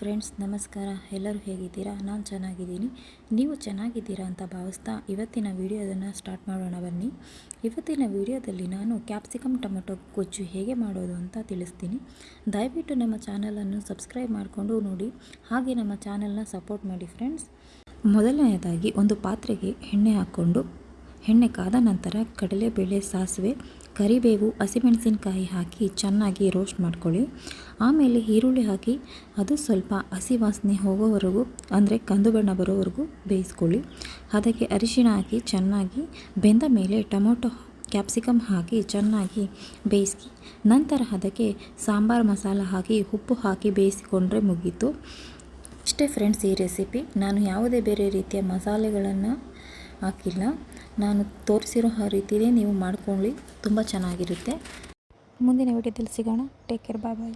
Friends, ನಮಸ್ಕಾರ. ಎಲ್ಲರೂ ಹೇಗಿದ್ದೀರಾ? ನಾನು ಚೆನ್ನಾಗಿದ್ದೀನಿ. ನೀವು ಚೆನ್ನಾಗಿದ್ದೀರಾ ಅಂತ ಭಾವಿಸ್ತಾ ಇವತ್ತಿನ ವಿಡಿಯೋದನ್ನು ಸ್ಟಾರ್ಟ್ ಮಾಡೋಣ ಬನ್ನಿ. ಇವತ್ತಿನ ವಿಡಿಯೋದಲ್ಲಿ ನಾನು ಕ್ಯಾಪ್ಸಿಕಮ್ ಟೊಮೆಟೊ ಗೊಜ್ಜು ಹೇಗೆ ಮಾಡೋದು ಅಂತ ತಿಳಿಸ್ತೀನಿ. ದಯವಿಟ್ಟು ನಮ್ಮ ಚಾನಲನ್ನು ಸಬ್ಸ್ಕ್ರೈಬ್ ಮಾಡಿಕೊಂಡು ನೋಡಿ. ಹಾಗೆ ನಮ್ಮ ಚಾನಲ್ನ ಸಪೋರ್ಟ್ ಮಾಡಿ ಫ್ರೆಂಡ್ಸ್. ಮೊದಲನೆಯದಾಗಿ ಒಂದು ಪಾತ್ರೆಗೆ ಎಣ್ಣೆ ಹಾಕ್ಕೊಂಡು ಎಣ್ಣೆ ಕಾದ ನಂತರ ಕಡಲೆಬೇಳೆ ಸಾಸಿವೆ, ಕರಿಬೇವು, ಹಸಿಮೆಣಸಿನಕಾಯಿ ಹಾಕಿ ಚೆನ್ನಾಗಿ ರೋಸ್ಟ್ ಮಾಡ್ಕೊಳ್ಳಿ. ಆಮೇಲೆ ಈರುಳ್ಳಿ ಹಾಕಿ ಅದು ಸ್ವಲ್ಪ ಹಸಿ ವಾಸನೆ ಹೋಗೋವರೆಗೂ, ಅಂದರೆ ಕಂದು ಬಣ್ಣ ಬರೋವರೆಗೂ ಬೇಯಿಸ್ಕೊಳ್ಳಿ. ಅದಕ್ಕೆ ಅರಿಶಿಣ ಹಾಕಿ ಚೆನ್ನಾಗಿ ಬೆಂದ ಮೇಲೆ ಟೊಮೊಟೊ, ಕ್ಯಾಪ್ಸಿಕಮ್ ಹಾಕಿ ಚೆನ್ನಾಗಿ ಬೇಯಿಸಿ, ನಂತರ ಅದಕ್ಕೆ ಸಾಂಬಾರು ಮಸಾಲ ಹಾಕಿ, ಉಪ್ಪು ಹಾಕಿ ಬೇಯಿಸಿಕೊಂಡ್ರೆ ಮುಗೀತು. ಇಷ್ಟೇ ಫ್ರೆಂಡ್ಸ್ ಈ ರೆಸಿಪಿ ನಾನು ಯಾವುದೇ ಬೇರೆ ರೀತಿಯ ಮಸಾಲೆಗಳನ್ನು ಹಾಕಿಲ್ಲ. ನಾನು ತೋರಿಸಿರೋ ಆ ರೀತಿಯೇ ನೀವು ಮಾಡ್ಕೊಳ್ಳಿ. ತುಂಬ ಚೆನ್ನಾಗಿರುತ್ತೆ. ಮುಂದಿನ ವಿಡಿಯೋದಲ್ಲಿ ಸಿಗೋಣ. ಟೇಕ್ ಕೇರ್ ಬಾಯ್ ಬಾಯ್